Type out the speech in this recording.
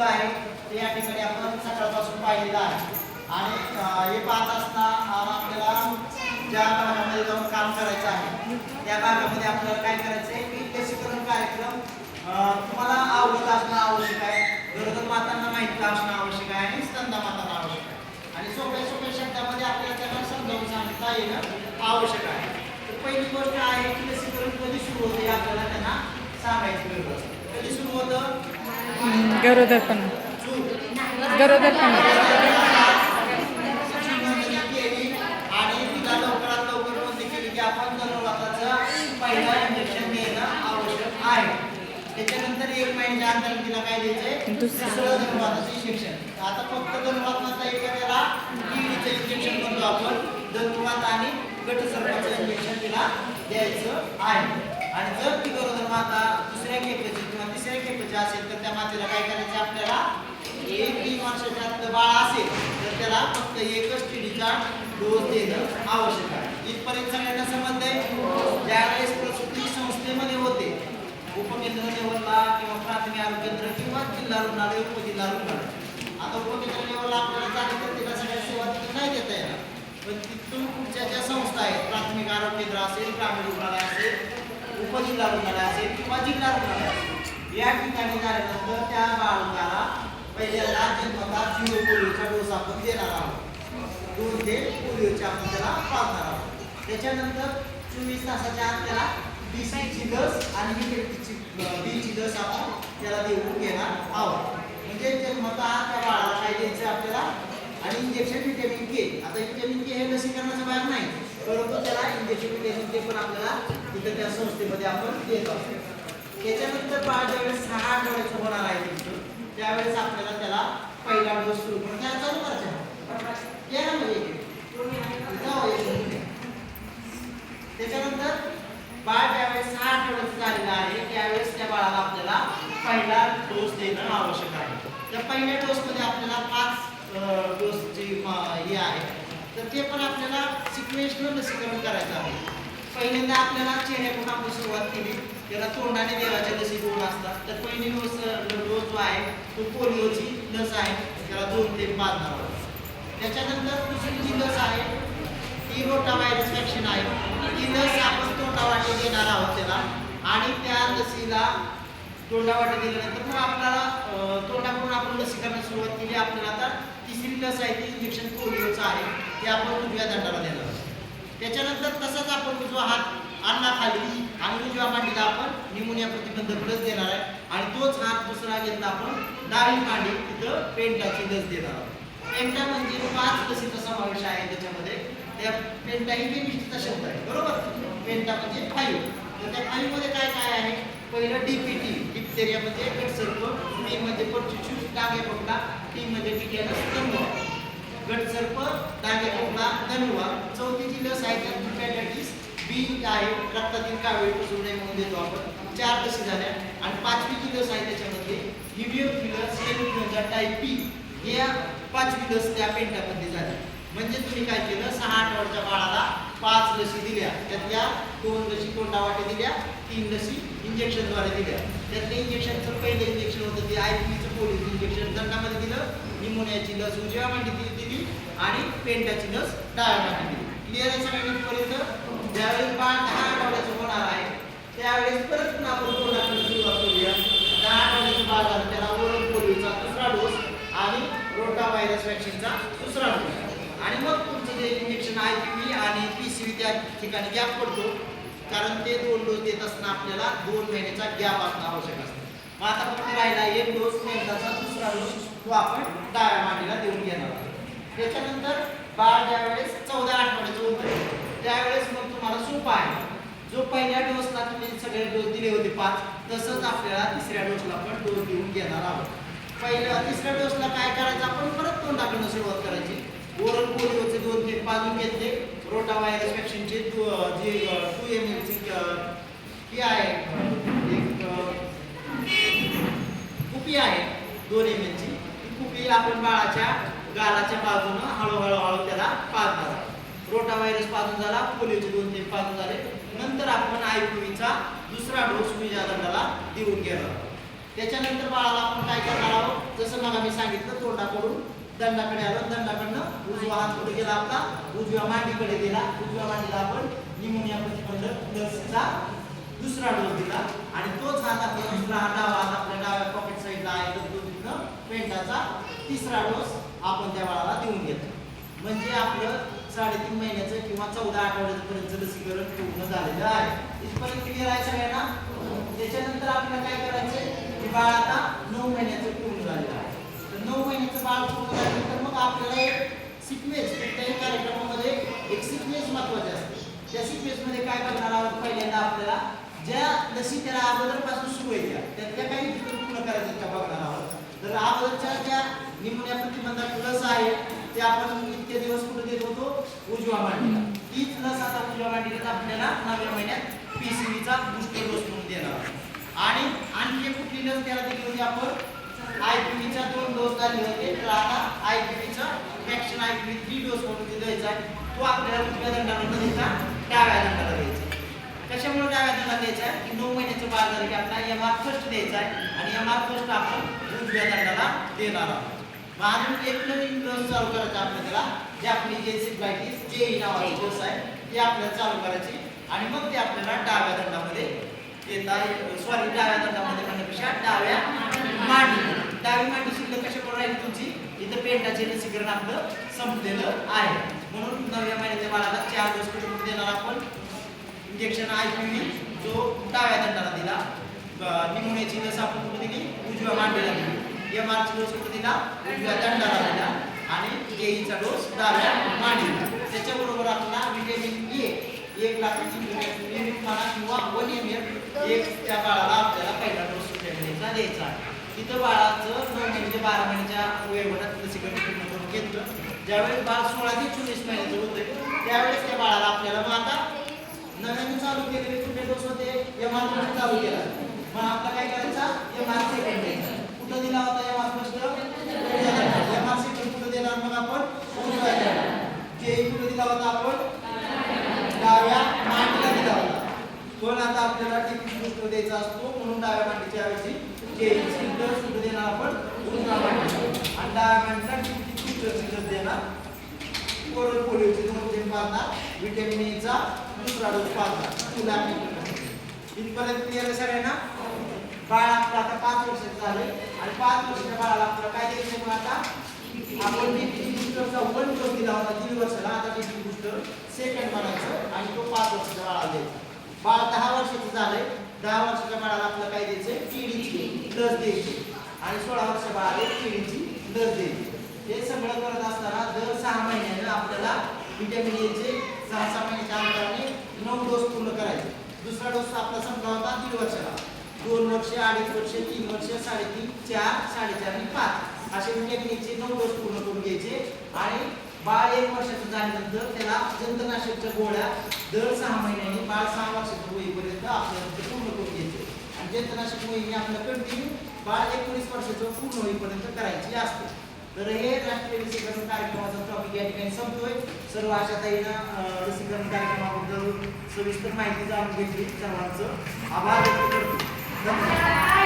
मुलं आहे ते या ठिकाणी आपण सकाळपासून पाहिलेलं आहे. आणि हे पाहत असताना आपल्याला ज्या भागामध्ये जाऊन काम करायचं आहे त्या भागामध्ये आपल्याला काय करायचं आहे की लसीकरण कार्यक्रम तुम्हाला आवडत असणं आवश्यक आहे गरोदर मातांना माहिती असणं आवश्यक आहे आणि स्तंदा मातांना आवश्यक आहे. आणि सोप्या सोप्या शब्दामध्ये आपल्याला त्यांना समजावून सांगता येणं आवश्यक आहे. तर पहिली गोष्ट आहे की लसीकरण कधी सुरू होते आपल्याला त्यांना सांगायची गरज कधी सुरू होतं? गरोदरपण गरोदरपण आणि लवकरात लवकर आपण आवश्यक आहे त्याच्यानंतर एक महिन्याच्या अंतर तिला काय द्यायचंय दुसरं. धनुर्वाताचं शिक्षण आता फक्त धनुर्वाताचा एखाद्याला टीडीचं इंजेक्शन म्हणतो आपण धनुर्वात आणि गटसर्पाचं इंजेक्शन तिला द्यायचं आहे आणि जर ती गरोदर माता दुसऱ्या खेपेची किंवा तिसऱ्या खेपेची असेल तर त्या मातेला काय करायचं? आपल्याला एक तीन वर्षाच्या आतलं बाळ असेल तर त्याला फक्त एकच टीडीचा डोस देणं आवश्यक आहे. इथपर्यंत सगळ्यांना समजते ज्यावेळेस प्रसूती संस्थेमध्ये होते उपकेंद्र लेवलला किंवा प्राथमिक आरोग्य केंद्र किंवा जिल्हा रुग्णालय उपजिल्हा रुग्णालय. आता उपकेंद्र लेवलला आपल्याला जाणं तर तिला सगळ्या सेवा नाही देता येणार. पण तिथून पुढच्या ज्या संस्था आहेत प्राथमिक आरोग्य केंद्र असेल ग्रामीण रुग्णालय उपजिल्हा रुग्णालय असेल किंवा जिल्हा रुग्णालय असेल. या ठिकाणी झाल्यानंतर त्या बालकाला पहिल्यांदा जन्मता झिरो पोलिओचा डोस आपण देणार आहोत. दोन ते पोलिओचे आपण त्याला पाळणार आहोत. त्याच्यानंतर चोवीस तासाच्या आत त्याला बीसीची लस आणि विकेटची बीची लस आपण त्याला देऊन घेणार आहोत. म्हणजे जन्मता त्या बाळाला काय द्यायचं आपल्याला? आणि इंजेक्शन विटॅमिन के आता विटॅमिन के हे लसीकरणाचा भाग नाही. परंतु त्याला इंजेक्शन विटॅमिन के पण आपल्याला तिथं त्या संस्थेमध्ये आपण देत असतो त्याच्यानंतर बाळ ज्यावेळेस सहा आठवड्याचं होणार आहे त्यावेळेस आपल्याला त्याला पहिला डोस सुरू करून त्याला चालू करायचा या ना म्हणजे त्याच्यानंतर बाळ ज्यावेळेस सहा आठवड्याचं झालेलं आहे त्यावेळेस त्या बाळाला आपल्याला पहिला डोस देणं आवश्यक आहे. त्या पहिल्या डोसमध्ये आपल्याला पाच डोसची हे आहे. तर ते पण आपल्याला सिक्वेन्सनं लसीकरण करायचं आहे. पहिल्यांदा आपल्याला चेहऱ्याकडून आपण सुरुवात केली. त्याला तोंडाने देवाच्या लसी दोन असतात तर पहिली लस डोस जो आहे तो पोलिओची लस आहे. त्याला दोन ते पाच धावा त्याच्यानंतर दुसरी जी लस आहे ती रोटा व्हायरस वॅक्सिन आहे. ती लस आपण तोंडावाटे देणार आहोत त्याला. आणि त्या लसीला तोंडावाटे दिल्यानंतर मग आपल्याला तोंडाकडून आपण लसीकरणास सुरुवात केली. आपल्याला आता तिसरी लस आहे ती इंजेक्शन पोलिओचं आहे ते आपण उजव्या दंडाला देणार त्याच्यानंतर तसंच आपण उजवा हात अन्नाखाली आणि उजव्या मांडीला आपण निमोनिया प्रतिबंधक लस देणार आहे. आणि तोच हात दुसरा घेतला आपण डावी मांडी तिथं पेंटाची लस देणार आहोत. पेंटा म्हणजे पाच लसीचा समावेश आहे त्याच्यामध्ये. त्या पेंटा ही केमिस्ट्रीचा शब्द आहे बरोबर? पेंटा म्हणजे फाईव्ह तर त्या फाईव्हमध्ये काय काय आहे? पहिलं डीपीटी डिप्थेरिया गट गटसर्प टी म्हणजे परचुचूस डागे खोकला टी म्हणजे टिकॅनस स्तंभ. गटसर्प डागे खोकला धनुवा. चौथीची लस आहे त्यात हेपॅटायटिस बी आहे. रक्तातील कावळी पसरू नये म्हणून देतो आपण. चार लसी झाल्या. आणि पाचवीची लस आहे त्याच्यामध्ये हिबिओफिलस इन्फ्लुएन्झा टाईप बी या पाचवी लस त्या पेंटामध्ये झाली. म्हणजे तुम्ही काय केलं? सहा आठवड्याच्या बाळाला पाच लसी दिल्या. त्यातल्या दोन लसी तोंडावाटे दिल्या? तीन लसी इंजेक्शनद्वारे दिल्या. त्यातल्या इंजेक्शनचं पहिलं इंजेक्शन होतं ते आय पीचं पोलिओ इंजेक्शन दंडामध्ये दिलं निमोनियाची लस उजव्या मांडी दिली आणि पेंटाची लस डाव्या मांडी दिली. क्लिअर आहे सगळ्यांपर्यंत ज्यावेळेस पाच दहा आठवड्याचं होणार आहे त्यावेळेस परत पुन्हा आपण कोणाकडे सुरुवात करूया. दहा आठवड्याचं बाजार त्याला ओरल पोलिओचा दुसरा डोस आणि रोटा व्हायरस वॅक्सिनचा दुसरा डोस. आणि मग तुमचं जे इंजेक्शन आय पी व्ही आणि पी सी व्ही त्या ठिकाणी गॅप पडतो कारण ते दोन डोस देत असताना आपल्याला दोन महिन्याचा गॅप असणं आवश्यक असतं. मग आता फक्त राहिला एक डोस मेंदाचा दुसरा डोस तो आपण डाव्या मांडीला देऊन घेणार आहोत. त्याच्यानंतर बाळ ज्यावेळेस चौदा आठवड्याचं होतं त्यावेळेस मग तुम्हाला सोपा आहे. जो पहिल्या डोसला तुम्ही सगळे डोस दिले होते पाच तसंच आपल्याला तिसऱ्या डोसला पण डोस देऊन घेणार आहोत. पहिल्या तिसऱ्या डोसला काय करायचं? आपण परत तोंडाकडनं सुरुवात करायची. ओरल पोलिओचे दोन ते पाजून घेतले. रोटा व्हायरस वॅक्सिनचे दो- जे टू एम एलची ही आहे. एक कुपी आहे. दोन एम एलची ती कुपी आपण बाळाच्या गालाच्या बाजूनं हळूहळू हळू त्याला पाजणार झाला रोटा व्हायरस पाजून झाला पोलिओचे दोन ते पाजून झाले. नंतर आपण आय चा दुसरा डोस विजा देऊन गेला. त्याच्यानंतर बाळाला आपण काय करणार आहोत? जसं मला मी सांगितलं तोंडाकडून दंडाकडे आलो दंडाकडनं उजवा हात कुठे गेला आपला उजव्या मांडीकडे गेला उजव्या मांडीला आपण निमोनिया प्रतिबंधक लसीचा दुसरा डोस दिला. आणि तोच हात आपला दुसरा हा डावा हात आपल्या डाव्या पॉकेट साईडला आहे तर तो तिथनं पेंटाचा तिसरा डोस आपण त्या बाळाला देऊन घेतो म्हणजे आपलं साडेतीन महिन्याचं किंवा चौदा आठवड्यापर्यंत लसीकरण पूर्ण झालेलं आहे. इथपर्यंत क्लिअर आहे सगळ्यांना? त्याच्यानंतर आपल्याला काय करायचंय? की बाळ आता नऊ महिन्याचं पूर्ण झालेलं आहे. तर नऊ महिने बाळ पूर्ण झाल्यानंतर मग आपल्याला एक सिक्वेन्स कोणत्याही कार्यक्रमामध्ये एक सिक्वेन्स महत्त्वाचे असते. त्या सिक्वेन्समध्ये काय करणार आहोत पहिल्यांदा आपल्याला ज्या लसी त्याला अगोदरपासून सुरू आहे त्या त्या काही पूर्ण करायच्या त्या बघणार आहोत. तर अगोदरच्या ज्या निमोनिया प्रतिबंधक लस आहे ते आपण इतके दिवस कुठे देत होतो? उजवा मांडीला. तीच लस आता उजवा मांडीला आपल्याला नव्या महिन्यात पीसीबीचा बूस्टर डोस म्हणून देणार आहोत. आणि आणखी एक कुठली लस त्याला दिली होती आपण? आयपीव्हीचा दोन डोस झाले होते. तर आता आयपीव्हीचा वॅक्सिन आयपीव्ही थ्री डोस म्हणून द्यायचा आहे. तो आपल्याला कुठल्या दंडामध्ये द्यायचा डाव्या दंडाला द्यायचा कशामुळे डाव्या दंडाला द्यायचा आहे? की नऊ महिन्याचं बाळ झालं की आपल्याला एम आर फर्स्ट द्यायचा आहे आणि एम आर फर्स्ट आपण उजव्या दंडाला देणार आहोत. मग अजून एक नवीन लस चालू करायचा आपल्याला त्याला जे आपली जे सिप्लायटिस जे नावाची लस आहे ते आपल्याला चालू करायची आणि मग ते आपल्याला डाव्या दंडामध्ये येतात सॉरी डाव्या दंडामध्ये म्हणण्यापेक्षा डाव्या मांडी डावी मांडी शिल्लक कशा करून राहील तुमची? इथं पेंटाचे लसीकरण आपलं संपलेलं आहे. म्हणून नवव्या महिन्याच्या बाळाला चार डोस कुठे देणार आपण. इंजेक्शन आय पी व्ही जो डाव्या दंडाला दिला. निमोनियाची लस आपण कुठे दिली? उजव्या मांडीला दिली. एम आरची डोस कुठे दिला? उजव्या दंडाला दिला. आणि केईचा डोस डाव्या मांडीला त्याच्याबरोबर आपला विटॅमिन ए एक लाखाची नियमित म्हणा किंवा वन एम एक त्या बाळाला आपल्याला पहिला डोस विटॅमिनचा द्यायचा? तिथं बाळाचं नऊ महिने बारा महिन्याच्या वयोगटात लसीकरण पूर्ण करून घेतलं. ज्यावेळेस बाळ सोळा ते चोवीस महिन्याचे होते त्यावेळेस त्या बाळाला आपल्याला मग आता नव्याने चालू केलेले कुठे डोस होते एम आर फर्स्ट चालू केला? मग आपला काय करायचा? एम आर सेकंड कुठं दिला होता M R first M R second कुठं देणार मग आपण? जे कुठं दिला होता आपण? डाव्या मांडीला दिला होता. पण आता आपल्याला टिपी बूस्टर द्यायचा असतो म्हणून डाव्या मांडीच्या ऐवजी केळीची लस सुद्धा देणार आपण? उजव्या मांडी आणि डाव्या मांडीला टिपी लस देणार. कोरल पोलिओचे दोन थेंब व्हिटॅमिन विटॅमिन एचा दुसरा डोस पाजणार तुला इथपर्यंत क्लिअर आहे सगळ्यांना बाळ आपलं आता पाच वर्षाचं झाले आणि पाच वर्षाच्या बाळाला आपल्याला काय द्यायचं मग आता? आपण टीपी बुस्टरचा वन डोस दिला होता दीड वर्षाला. आता टीपी बुस्टर सेकंड बनायचं. आणि तो पाच वर्षाच्या बाळाला द्यायचा. बाळ दहा वर्षाचं झालंय. दहा वर्षाच्या बाळाला आपल्याला काय द्यायचं टीडीची लस द्यायची. आणि सोळा वर्षाच्या बाळाला टीडीची लस द्यायची. हे सगळं करत असताना दर सहा महिन्यानं आपल्याला विटॅमिन एचे सहा सहा महिन्याच्या अंतराने नऊ डोस पूर्ण करायचे. दुसरा डोस आपला संपला होता दीड वर्षाला. दोन वर्ष अडीच वर्ष तीन वर्ष साडेतीन चार साडेचार आणि पाच. असे विटॅमिन एचे नऊ डोस पूर्ण करून घ्यायचे. आणि बाळ एक वर्षाचं झाल्यानंतर त्याला जंतनाशकच्या गोळ्या दर सहा महिन्यांनी बाळ सहा वर्षाचं होईपर्यंत आपल्याला ते पूर्ण करून घ्यायचे. आणि जंतनाशक मोहिनी आपल्याला कंटिन्यू बाळ एकोणीस वर्षाचं पूर्ण होईपर्यंत करायची असते. तर हे राष्ट्रीय लसीकरण कार्यक्रमाचा टॉपिक या ठिकाणी संपतोय. सर्व अशा ताईनं लसीकरण कार्यक्रमाबद्दल सविस्तर माहिती जाणून घेतली सर्वांचं. आभार व्यक्त करतो. धन्यवाद.